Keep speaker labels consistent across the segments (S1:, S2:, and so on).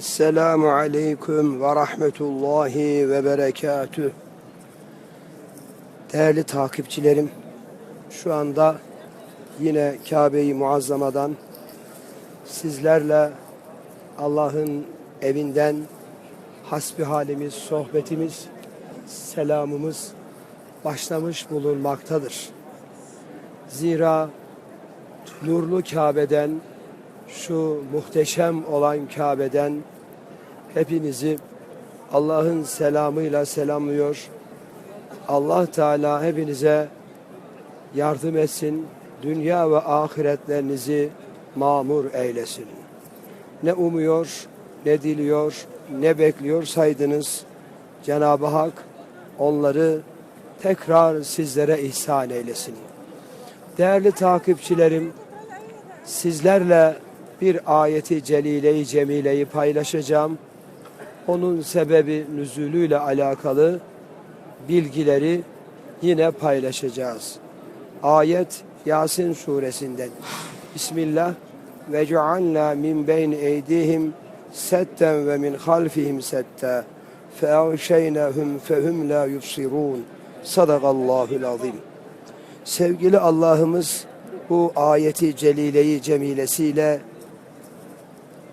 S1: Esselamu Aleyküm ve Rahmetullahi ve Berekatüh. Değerli takipçilerim, şu anda yine Kabe-i Muazzama'dan sizlerle Allah'ın evinden hasbihalimiz, sohbetimiz, selamımız başlamış bulunmaktadır. Zira nurlu Kabe'den, şu muhteşem olan Kabe'den hepinizi Allah'ın selamıyla selamlıyor. Allah Teala hepinize yardım etsin. Dünya ve ahiretlerinizi mamur eylesin. Ne umuyor, ne diliyor, ne bekliyor saydınız. Cenab-ı Hak onları tekrar sizlere ihsan eylesin. Değerli takipçilerim, sizlerle bir ayeti celile-i cemileyi paylaşacağım. Onun sebebi nüzulüyle alakalı bilgileri yine paylaşacağız. Ayet Yasin suresinden. Bismillah ve cealna min beyn eydihim setten ve min halfihim setta feavşeynahum fehum la yubsirun. Sadakallahul azim. Sevgili Allah'ımız bu ayeti celileyi cemilesiyle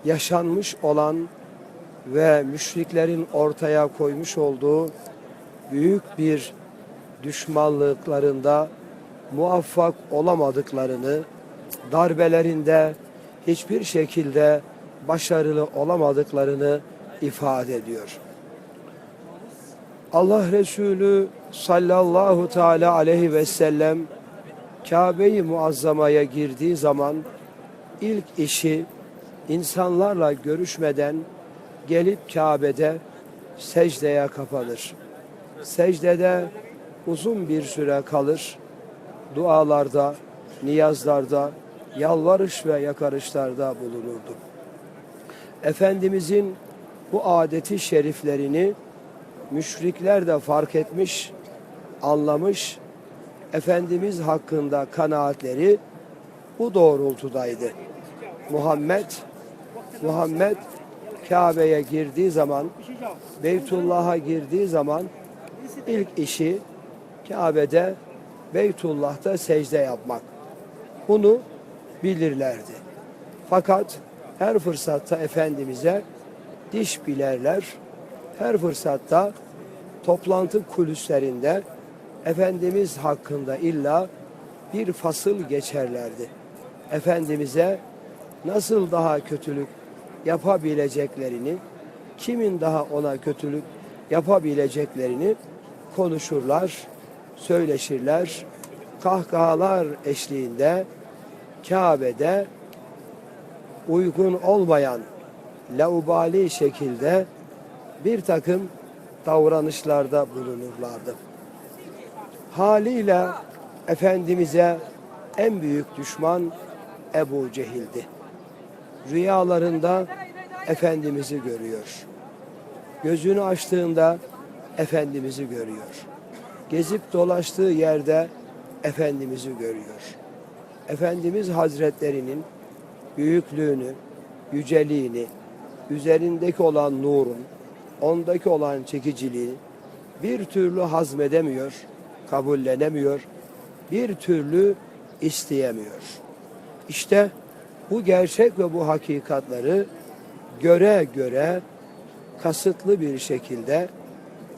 S1: yaşanmış olan ve müşriklerin ortaya koymuş olduğu büyük bir düşmanlıklarında muvaffak olamadıklarını, darbelerinde hiçbir şekilde başarılı olamadıklarını ifade ediyor. Allah Resulü sallallahu teala aleyhi ve sellem Kabe-i Muazzama'ya girdiği zaman ilk işi insanlarla görüşmeden gelip Kabe'de secdeye kapanır. Secdede uzun bir süre kalır. Dualarda, niyazlarda, yalvarış ve yakarışlarda bulunurdu. Efendimizin bu adeti şeriflerini müşrikler de fark etmiş, anlamış. Efendimiz hakkında kanaatleri bu doğrultudaydı. Muhammed Muhammed Kabe'ye girdiği zaman Beytullah'a girdiği zaman ilk işi Kabe'de Beytullah'ta secde yapmak. Bunu bilirlerdi. Fakat her fırsatta Efendimiz'e diş bilerler. Her fırsatta toplantı kulislerinde Efendimiz hakkında illa bir fasıl geçerlerdi. Efendimiz'e nasıl daha kötülük yapabileceklerini, kimin daha ona kötülük yapabileceklerini konuşurlar, söyleşirler. Kahkahalar eşliğinde Kabe'de uygun olmayan laubali şekilde bir takım davranışlarda bulunurlardı. Haliyle Efendimiz'e en büyük düşman Ebu Cehil'di. Rüyalarında Efendimiz'i görüyor. Gözünü açtığında Efendimiz'i görüyor. Gezip dolaştığı yerde Efendimiz'i görüyor. Efendimiz Hazretlerinin büyüklüğünü, yüceliğini, üzerindeki olan nurun, ondaki olan çekiciliği bir türlü hazmedemiyor, kabullenemiyor, bir türlü isteyemiyor. İşte bu gerçek ve bu hakikatları göre göre kasıtlı bir şekilde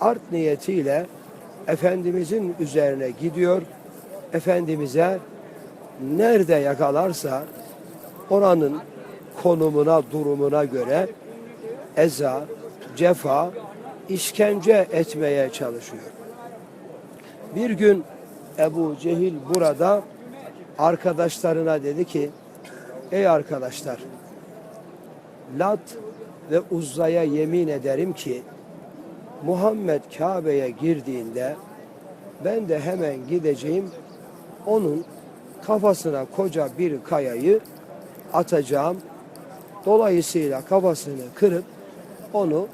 S1: art niyetiyle Efendimizin üzerine gidiyor. Efendimiz'e nerede yakalarsa oranın konumuna, durumuna göre eza, cefa, işkence etmeye çalışıyor. Bir gün Ebu Cehil burada arkadaşlarına dedi ki Ey arkadaşlar Lat ve Uzza'ya yemin ederim ki Muhammed Kabe'ye girdiğinde ben de hemen gideceğim onun kafasına koca bir kayayı atacağım. Dolayısıyla kafasını kırıp onu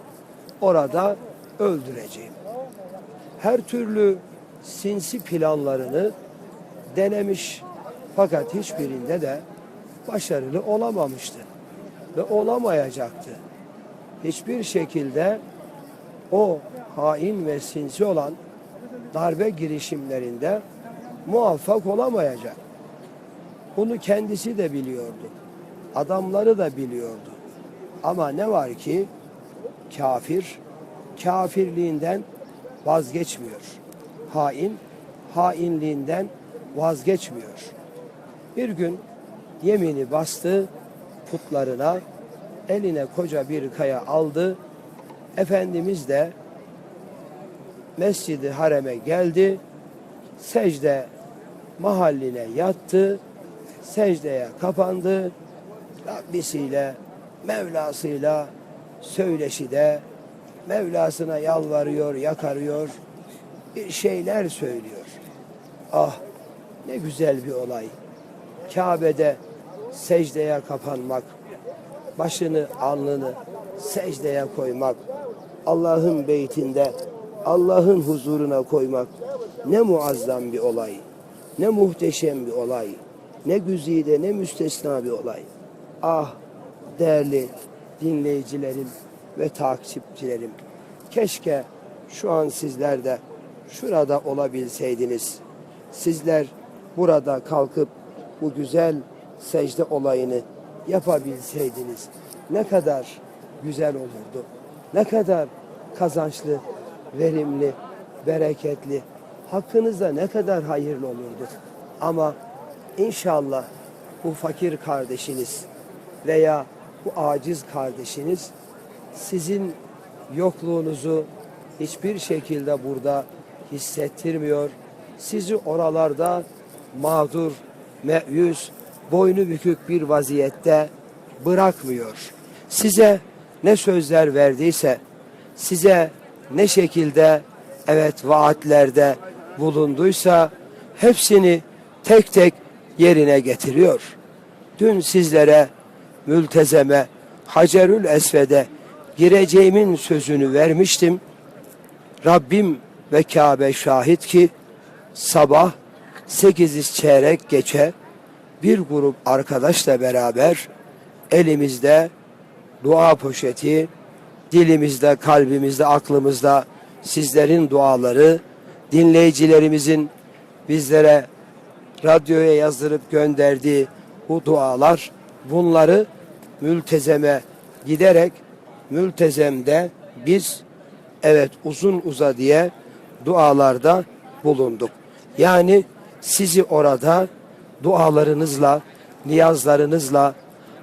S1: orada öldüreceğim. Her türlü sinsi planlarını denemiş fakat hiçbirinde de başarılı olamamıştı ve olamayacaktı. hiçbir şekilde o hain ve sinsi olan darbe girişimlerinde muvaffak olamayacak. Bunu kendisi de biliyordu. Adamları da biliyordu. Ama ne var ki kafir kafirliğinden vazgeçmiyor. Hain hainliğinden vazgeçmiyor. Bir gün yemini bastı putlarına, eline koca bir kaya aldı. Efendimiz de Mescid-i Harem'e geldi. Secde mahalline yattı. Secdeye kapandı. Rabbisiyle, Mevlasıyla söyleşide Mevlasına yalvarıyor, yakarıyor. Bir şeyler söylüyor. Ah ne güzel bir olay. Kabe'de secdeye kapanmak, başını, alnını secdeye koymak, Allah'ın beytinde, Allah'ın huzuruna koymak ne muazzam bir olay, ne muhteşem bir olay, ne güzide, ne müstesna bir olay. Ah değerli dinleyicilerim ve takipçilerim, keşke şu an sizler de şurada olabilseydiniz. Sizler burada kalkıp bu güzel secde olayını yapabilseydiniz ne kadar güzel olurdu. Ne kadar kazançlı, verimli, bereketli, hakkınızda ne kadar hayırlı olurdu. Ama inşallah bu fakir kardeşiniz veya bu aciz kardeşiniz sizin yokluğunuzu hiçbir şekilde burada hissettirmiyor. Sizi oralarda mağdur, meyüz, boynu bükük bir vaziyette bırakmıyor. Size ne sözler verdiyse, size ne şekilde evet vaatlerde bulunduysa hepsini tek tek yerine getiriyor. Dün sizlere mültezeme Hacerül Esved'e gireceğimin sözünü vermiştim. Rabbim ve Kabe şahit ki sabah 8 çeyrek geçe bir grup arkadaşla beraber elimizde dua poşeti, dilimizde, kalbimizde, aklımızda sizlerin duaları, dinleyicilerimizin bizlere radyoya yazdırıp gönderdiği bu dualar bunları mültezeme giderek mültezemde biz evet uzun uza diye dualarda bulunduk. Yani sizi orada dualarınızla, niyazlarınızla,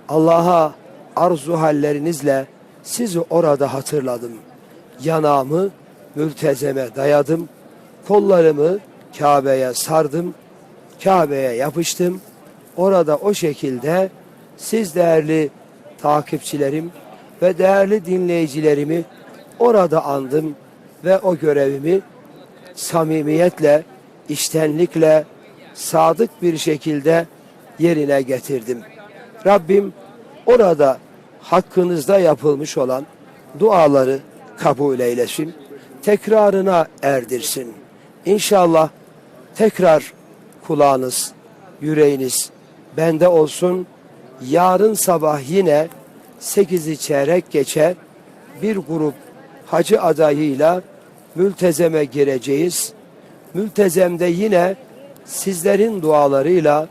S1: Allah'a arzu hallerinizle sizi orada hatırladım. Yanağımı mültezeme dayadım. Kollarımı Kabe'ye sardım. Kabe'ye yapıştım. Orada o şekilde siz değerli takipçilerim ve değerli dinleyicilerimi orada andım ve o görevimi samimiyetle, iştenlikle, sadık bir şekilde yerine getirdim. Rabbim orada hakkınızda yapılmış olan duaları kabul eylesin. Tekrarına erdirsin. İnşallah tekrar kulağınız, yüreğiniz bende olsun. Yarın sabah yine 8'i çeyrek geçe bir grup hacı adayıyla mültezeme gireceğiz. Mültezemde yine sizlerin dualarıyla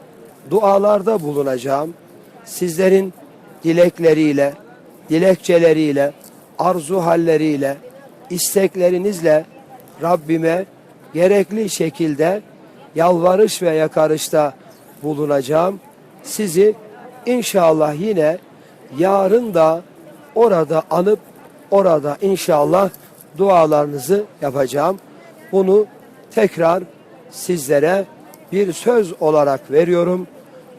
S1: dualarda bulunacağım. Sizlerin dilekleriyle, dilekçeleriyle, arzu halleriyle, isteklerinizle Rabbime gerekli şekilde yalvarış ve yakarışta bulunacağım. Sizi inşallah yine yarın da orada anıp orada inşallah dualarınızı yapacağım. Bunu tekrar sizlere bir söz olarak veriyorum.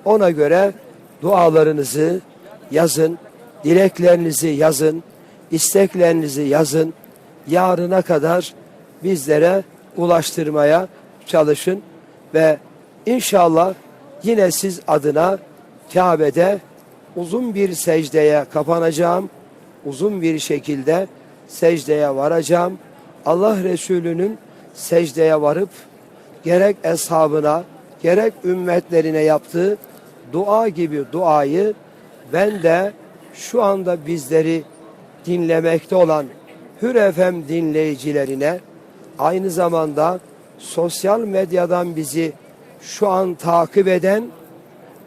S1: Ona göre dualarınızı yazın, dileklerinizi yazın, isteklerinizi yazın. Yarına kadar bizlere ulaştırmaya çalışın ve inşallah yine siz adına Kabe'de uzun bir secdeye kapanacağım. Uzun bir şekilde secdeye varacağım. Allah Resulü'nün secdeye varıp gerek eshabına gerek ümmetlerine yaptığı dua gibi duayı ben de şu anda bizleri dinlemekte olan Hür FM dinleyicilerine aynı zamanda sosyal medyadan bizi şu an takip eden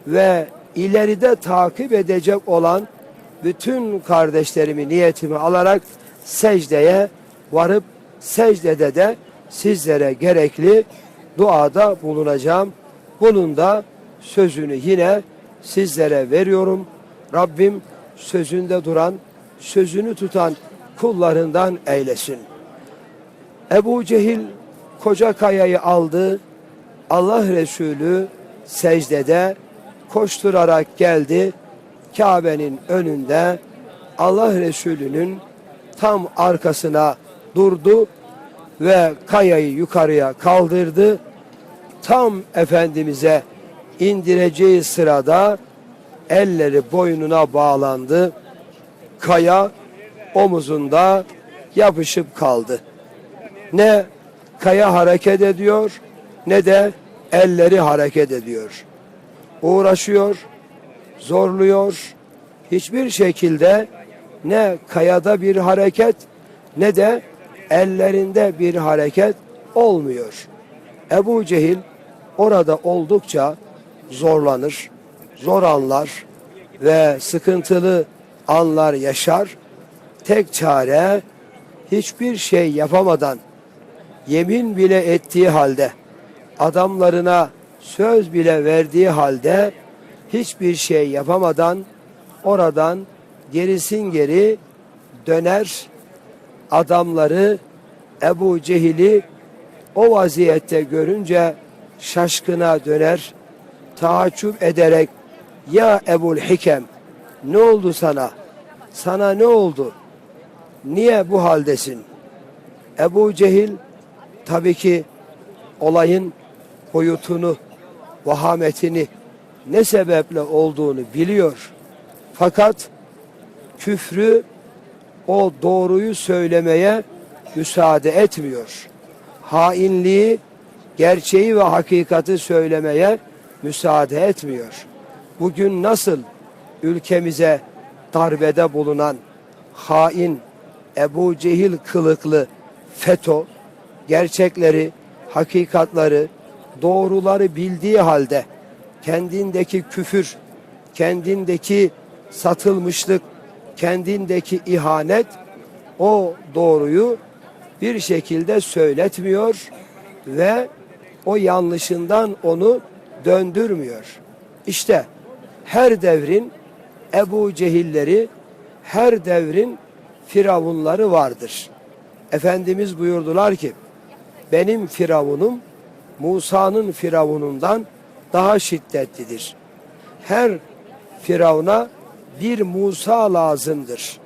S1: ve ileride takip edecek olan bütün kardeşlerimi niyetimi alarak secdeye varıp secdede de sizlere gerekli duada bulunacağım. Bunun da sözünü yine sizlere veriyorum. Rabbim sözünde duran, sözünü tutan kullarından eylesin. Ebu Cehil koca kayayı aldı. Allah Resulü secdede koşturarak geldi. Kabe'nin önünde Allah Resulü'nün tam arkasına durdu ve kayayı yukarıya kaldırdı. Tam Efendimiz'e indireceği sırada elleri boynuna bağlandı. Kaya omuzunda yapışıp kaldı. Ne kaya hareket ediyor ne de elleri hareket ediyor. Uğraşıyor, zorluyor. Hiçbir şekilde ne kayada bir hareket ne de ellerinde bir hareket olmuyor. Ebu Cehil orada oldukça zorlanır, zor anlar ve sıkıntılı anlar yaşar. Tek çare hiçbir şey yapamadan yemin bile ettiği halde adamlarına söz bile verdiği halde hiçbir şey yapamadan oradan gerisin geri döner adamları Ebu Cehil'i o vaziyette görünce şaşkına döner taaccüp ederek ya Ebul Hikem ne oldu sana? Sana ne oldu? Niye bu haldesin? Ebu Cehil tabii ki olayın boyutunu, vahametini ne sebeple olduğunu biliyor. Fakat küfrü o doğruyu söylemeye müsaade etmiyor. Hainliği, gerçeği ve hakikati söylemeye müsaade etmiyor. Bugün nasıl ülkemize darbede bulunan hain Ebu Cehil kılıklı FETÖ gerçekleri, hakikatları, doğruları bildiği halde kendindeki küfür, kendindeki satılmışlık, kendindeki ihanet o doğruyu bir şekilde söyletmiyor ve o yanlışından onu döndürmüyor. İşte her devrin Ebu Cehilleri, her devrin firavunları vardır. Efendimiz buyurdular ki, benim firavunum Musa'nın firavunundan daha şiddetlidir. Her firavuna bir Musa lazımdır.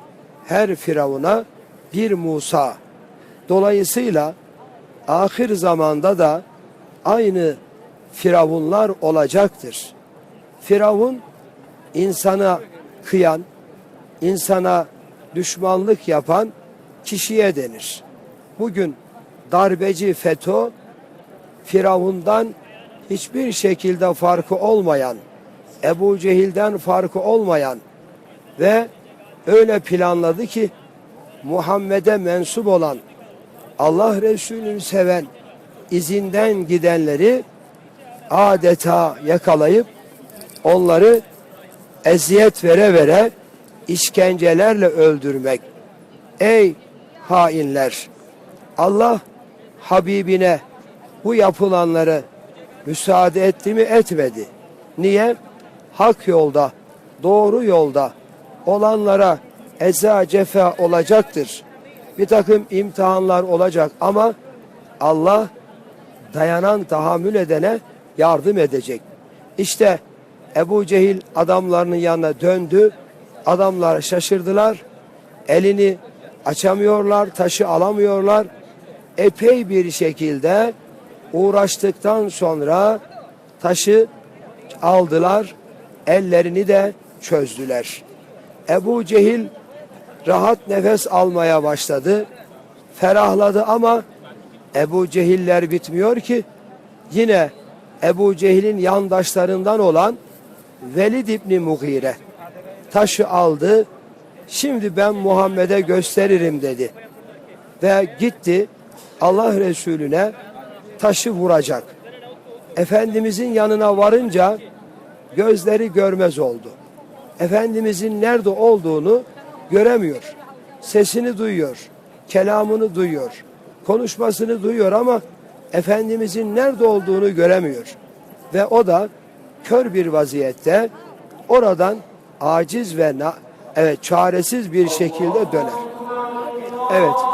S1: Her firavuna bir Musa. Dolayısıyla ahir zamanda da aynı firavunlar olacaktır. Firavun insana kıyan, insana düşmanlık yapan kişiye denir. Bugün darbeci FETÖ Firavundan hiçbir şekilde farkı olmayan, Ebu Cehil'den farkı olmayan ve öyle planladı ki Muhammed'e mensup olan Allah Resulü'nü seven izinden gidenleri adeta yakalayıp onları eziyet vere vere işkencelerle öldürmek. Ey hainler! Allah Habibine bu yapılanları müsaade etti mi etmedi. Niye? Hak yolda, doğru yolda olanlara eza cefa olacaktır. Bir takım imtihanlar olacak ama Allah dayanan tahammül edene yardım edecek. İşte Ebu Cehil adamlarının yanına döndü. Adamlar şaşırdılar. Elini açamıyorlar, taşı alamıyorlar. Epey bir şekilde uğraştıktan sonra taşı aldılar, ellerini de çözdüler. Ebu Cehil rahat nefes almaya başladı. Ferahladı ama Ebu Cehiller bitmiyor ki yine Ebu Cehil'in yandaşlarından olan Velid İbni Mughire taşı aldı, Şimdi ben Muhammed'e gösteririm dedi. Ve gitti Allah Resulüne taşı vuracak. Efendimizin yanına varınca gözleri görmez oldu. Efendimizin nerede olduğunu göremiyor. Sesini duyuyor, kelamını duyuyor, konuşmasını duyuyor ama Efendimizin nerede olduğunu göremiyor. Ve o da kör bir vaziyette oradan aciz ve na- evet çaresiz bir şekilde döner. Evet.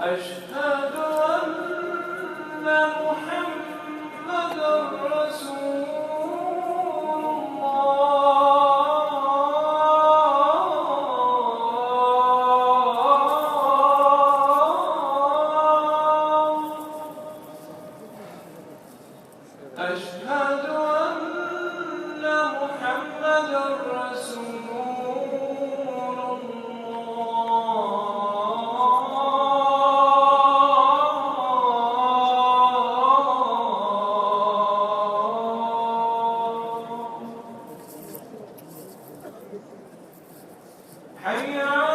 S2: أشهد حي على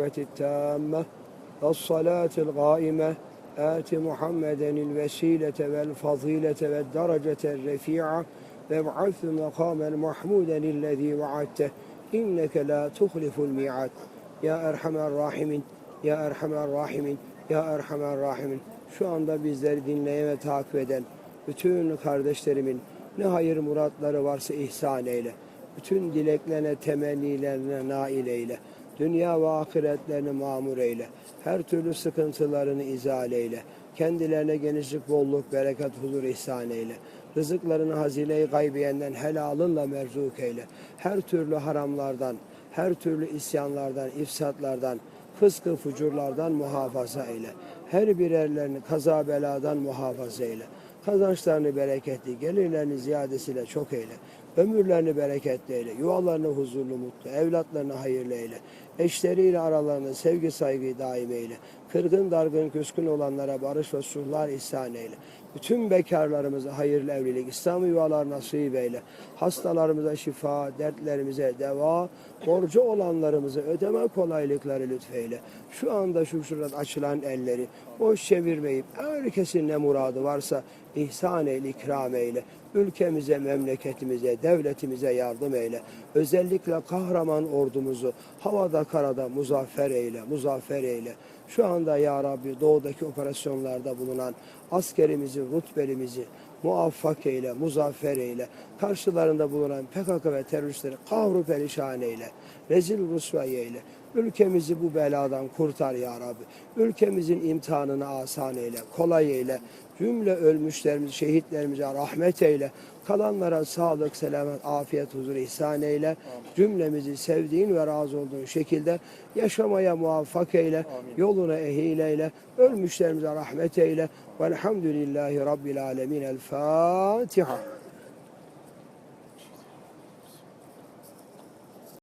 S1: الدعوة التامة والصلاة القائمة آت محمدا الوسيلة والفضيلة والدرجة الرفيعة وابعث مقاما محمودا الذي وعدته إنك لا تخلف الميعاد يا أرحم الراحمين Ya Erhamer Rahimin, Ya Erhamer Rahimin. Şu anda bizleri dinleyen ve takip eden bütün kardeşlerimin ne hayır muratları varsa ihsan eyle. Bütün dileklerine, temennilerine nail eyle. Dünya ve ahiretlerini mamur eyle. Her türlü sıkıntılarını izale eyle. Kendilerine genişlik, bolluk, bereket, huzur ihsan eyle. Rızıklarını hazine-i gaybiyenden helalınla merzuk eyle. Her türlü haramlardan, her türlü isyanlardan, ifsatlardan, fıskı fucurlardan muhafaza eyle. Her birerlerini kaza beladan muhafaza eyle. Kazançlarını bereketli, gelirlerini ziyadesiyle çok eyle. Ömürlerini bereketli eyle. Yuvalarını huzurlu, mutlu, evlatlarını hayırlı eyle. Eşleriyle aralarında sevgi saygıyı daim eyle. Kırgın dargın küskün olanlara barış ve sulhlar ihsan eyle. Bütün bekarlarımıza hayırlı evlilik, İslam yuvalar nasip eyle. Hastalarımıza şifa, dertlerimize deva, borcu olanlarımıza ödeme kolaylıkları lütfeyle. Şu anda şu şuradan açılan elleri boş çevirmeyip herkesin ne muradı varsa ihsan eyle, ikram eyle. Ülkemize, memleketimize, devletimize yardım eyle. Özellikle kahraman ordumuzu havada karada muzaffer eyle, muzaffer eyle. Şu anda ya Rabbi doğudaki operasyonlarda bulunan askerimizi, rutbelimizi muvaffak eyle, muzaffer eyle. Karşılarında bulunan PKK ve teröristleri kahru perişan eyle. Rezil rusvay eyle. Ülkemizi bu beladan kurtar ya Rabbi. Ülkemizin imtihanını asan eyle, kolay eyle. Cümle ölmüşlerimizi, şehitlerimize rahmet eyle. Kalanlara sağlık, selamet, afiyet, huzur ihsan eyle. Cümlemizi sevdiğin ve razı olduğun şekilde yaşamaya muvaffak eyle. Yoluna ehil eyle. Ölmüşlerimize rahmet eyle. Velhamdülillahi Rabbil alemin. El Fatiha.